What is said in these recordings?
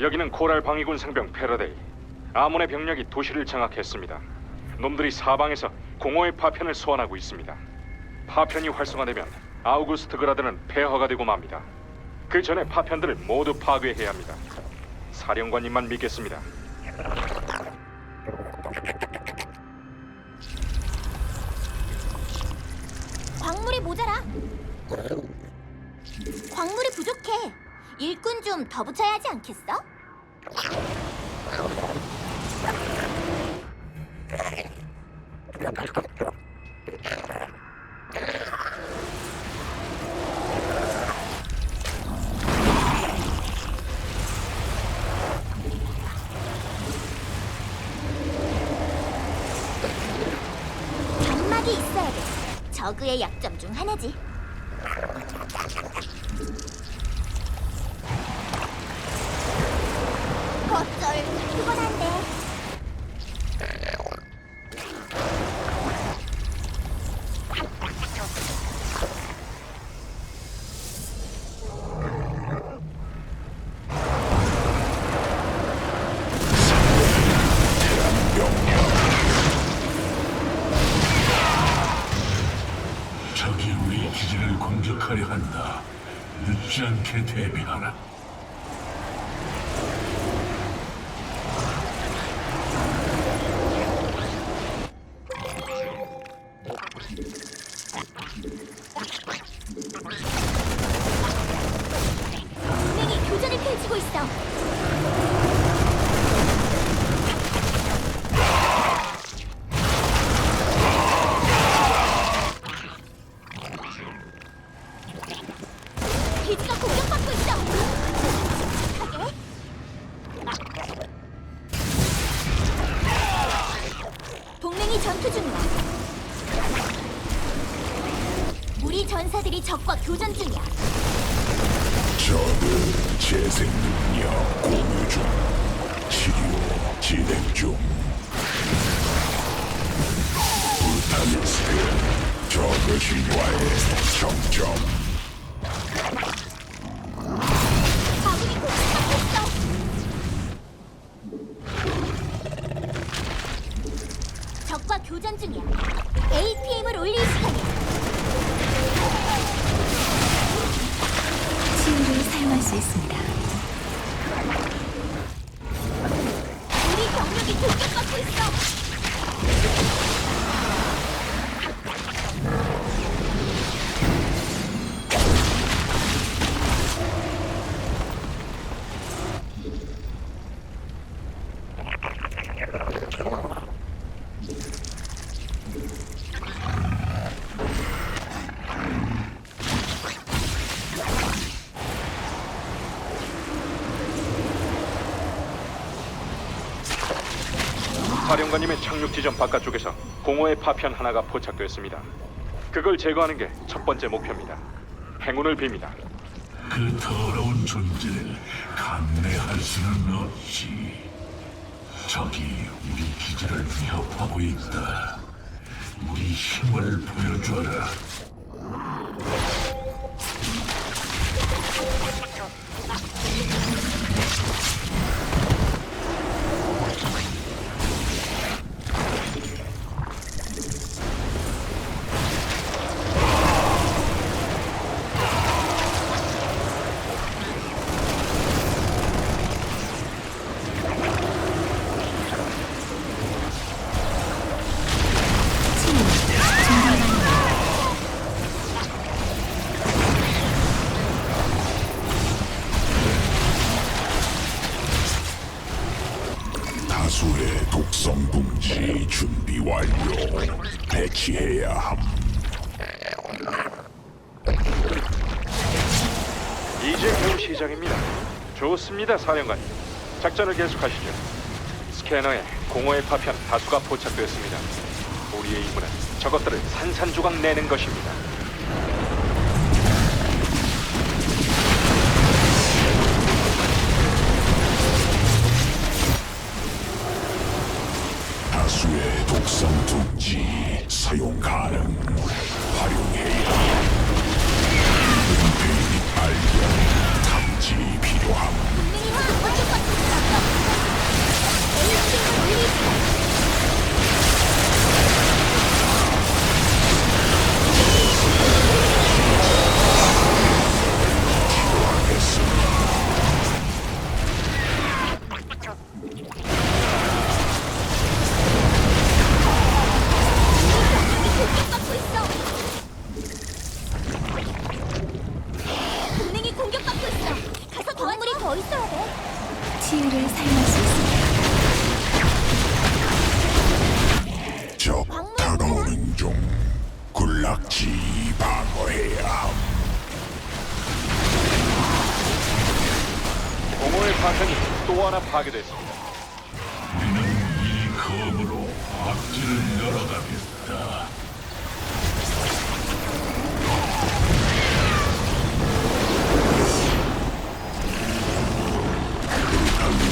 여기는 코랄 방위군 상병 패러데이. 아몬의 병력이 도시를 장악했습니다. 놈들이 사방에서 공허의 파편을 소환하고 있습니다. 파편이 활성화되면 아우구스트 그라드는 폐허가 되고 맙니다. 그 전에 파편들을 모두 파괴해야 합니다. 사령관님만 믿겠습니다. 일꾼 좀 더 붙여야 하지 않겠어? 저그의 약점 중 하나지. 늦지 않게 대비하라. 동맹이 교전을 펼치고 있어. 기지가 공격받고 있어. 하게. 동맹이 전투 중이야. 우리 전사들이 적과 교전 중이야. 적은 재생 능력 공유 중. 치료 진행 중. 불타리스크 적의 진화에 정점. 적과 교 사령관님의 착륙 지점 바깥쪽에서 공허의 파편 하나가 포착됐습니다. 그걸 제거하는 게 첫 번째 목표입니다. 행운을 빕니다. 그 더러운 존재를 감내할 수는 없지. 적이 우리 기지를 위협하고 있다. 우리 힘을 보여줘라. 이제 겨우 시작입니다. 좋습니다, 사령관님. 작전을 계속하시죠. 스캐너에 공허의 파편 다수가 포착되었습니다. 우리의 임무는 저것들을 산산조각 내는 것입니다. 다수의 독성 둥지 사용 가능. 활용해야 필요함. 동맹이와 어쩔 것 없어. 에이, 친구, 우리 군락지 방어해야 함 공허의 파편이 또 하나 파괴됐습니다. 우리는 이 검으로 앞길을 열어가겠다 알리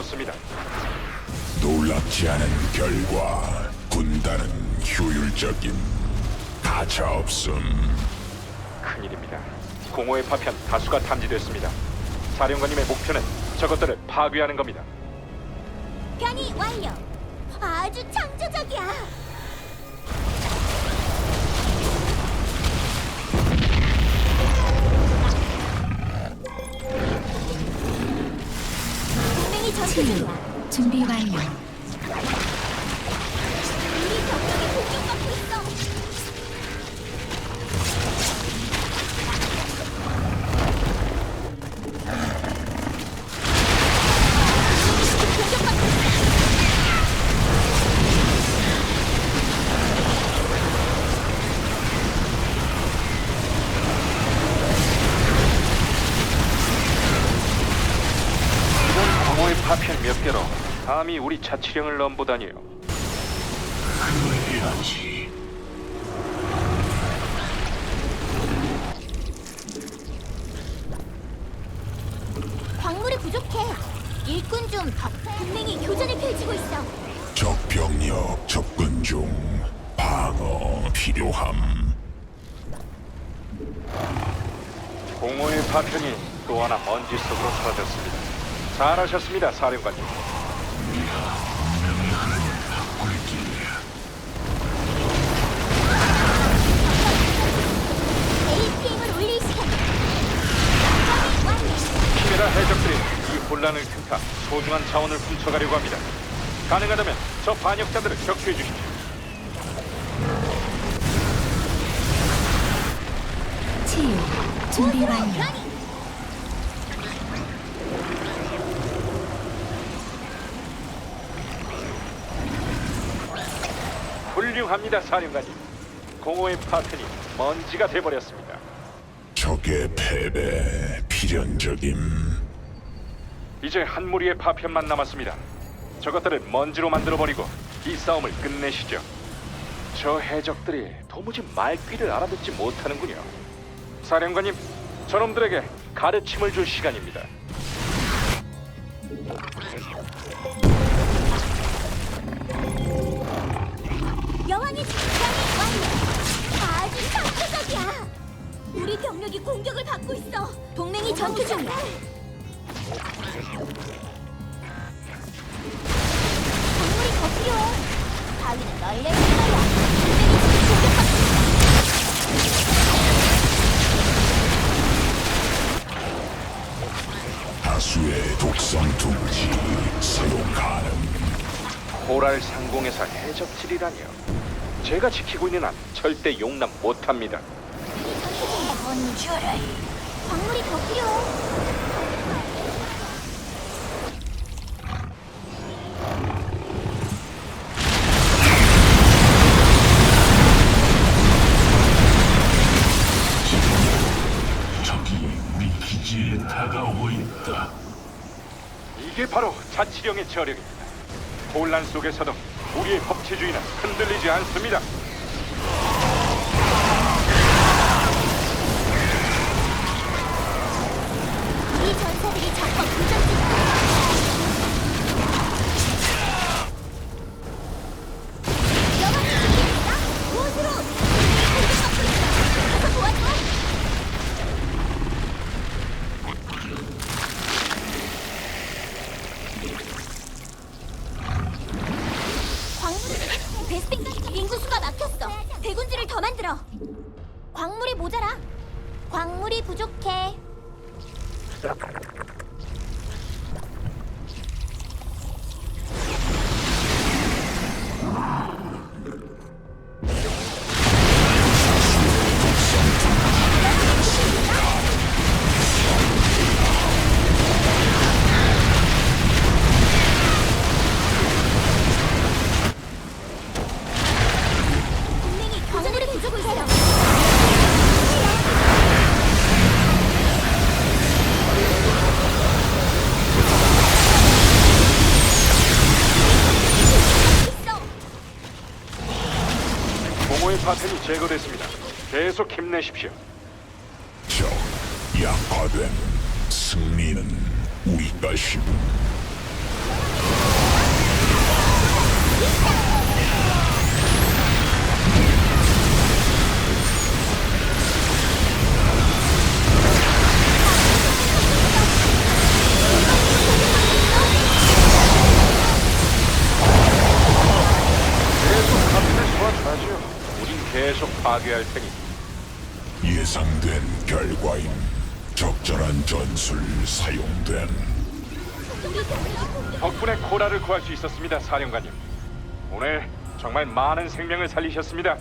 하나 줄었습니다. 놀랍지 않은 결과 군단은 효율적임 가차 없음 큰일입니다. 공허의 파편 다수가 탐지됐습니다. 사령관님의 목표는 저것들을 파괴하는 겁니다. 변이 완료. 아주 창조적이야. 중이야. 준 감히 우리 자치령을 넘보다니요. 그래야지 광물이 부족해. 일꾼 좀 더. 동맹이 교전을 펼치고 있어. 적 병력 접근 중 방어 필요함 공허의 파편이 또 하나 먼지 속으로 사라졌습니다. 잘하셨습니다, 사령관님. APM을 올릴 시간. 변이 완료. 키메라 해적들이 이 혼란을 틈타 소중한 자원을 훔쳐가려고 합니다. 가능하다면 저 반역자들을 격추해 주십시오. 치유 준비 완료. 훌륭합니다, 사령관님. 공허의 파편이 먼지가 돼버렸습니다. 적의 패배 필연적임 이제 한 무리의 파편만 남았습니다. 저것들을 먼지로 만들어버리고 이 싸움을 끝내시죠. 저 해적들이 도무지 말귀를 알아듣지 못하는군요. 사령관님, 저놈들에게 가르침을 줄 시간입니다. 여왕의 작전이 완료. 아주 창조적이야. 우리 병력이 공격을 받고 있어. 동맹이 전투 중이야. 광물이 더 필요해. 바위는 널려 있는 거야. 동맹이 지금 공격받고 다수의 독성 둥지 사용 가능 코랄 상공에서 해적질이라니요. 제가 지키고 있는 한 절대 용납 못합니다. 광물이 더 필요해. 적이 우리 기지에 다가오고 있다 이게 바로 자치령의 저력입니다. 혼란 속에서도 우리의 법치주의는 흔들리지 않습니다. 이 전사들이 교전 중이 파편이 제거됐습니다. 계속 힘내십시오. 적 약화된 승리는 우리. 계 파괴할 테니 예상된 결과임. 적절한 전술 사용된. 덕분에 코라를 구할 수 있었습니다, 사령관님. 오늘 정말 많은 생명을 살리셨습니다.